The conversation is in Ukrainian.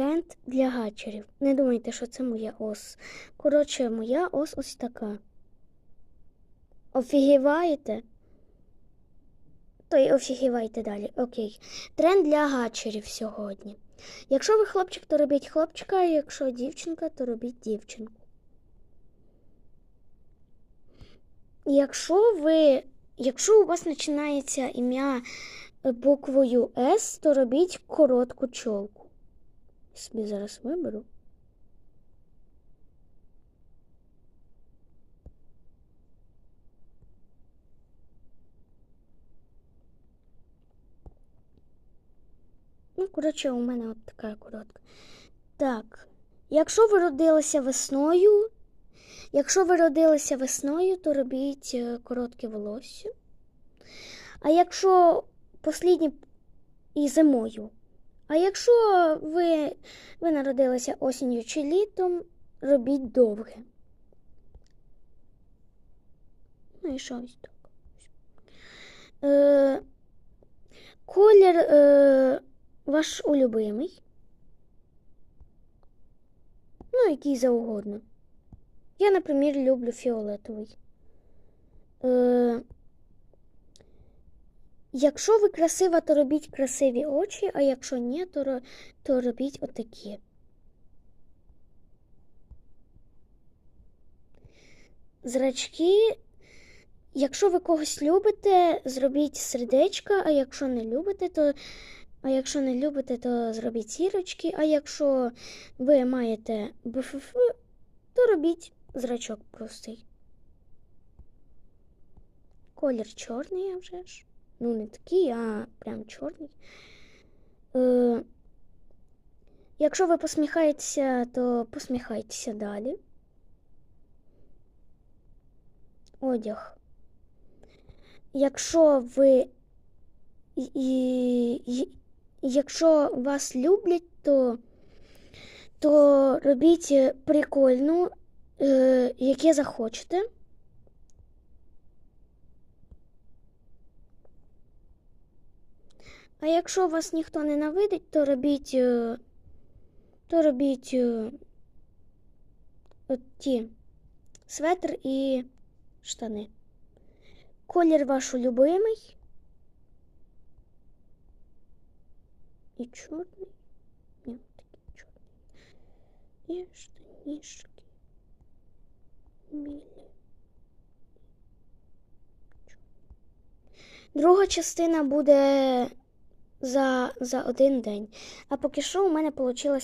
тренд для гачерів. Не думайте, що це моя ос. Коротше, моя ос ось така. Офігіваєте? То й офігівайте далі. Окей. Тренд для гачерів сьогодні. Якщо ви хлопчик, то робіть хлопчика, а якщо дівчинка, то робіть дівчинку. Якщо ви. Якщо у вас починається ім'я буквою С, то робіть коротку чолку. Собі зараз виберу. Ну, коротше, у мене от така коротка. Так. Якщо ви родилися весною, якщо ви родилися весною, то робіть е, коротке волосся. А якщо послідні і зимою. А якщо ви, ви народилися осінню чи літом, робіть довге. Ну і що ось так. Е, колір е, ваш улюбимий. Ну, який завгодно. Я, наприклад, люблю фіолетовий. Е, якщо ви красива, то робіть красиві очі, а якщо ні, то, то робіть отакі. Зрачки. Якщо ви когось любите, зробіть сердечка, а якщо не любите, то а якщо не любите, то зробіть зірочки, а якщо ви маєте БФФ, то робіть зрачок простий. Колір чорний, а вже ж. Ну, не такий, а прям чорний. Е, якщо ви посміхаєтеся, то посміхайтеся далі. Одяг. Якщо ви і, і, якщо вас люблять, то, то робіть прикольну, е, яке захочете. А якщо вас ніхто ненавидить, то робіть, е, то робіть е, от ті светр і штани. Колір ваш улюбимий. І чорний. Ні, такий чорний. І штанішки. Білі. Друга частина буде за, за один день. А поки що у мене вийшло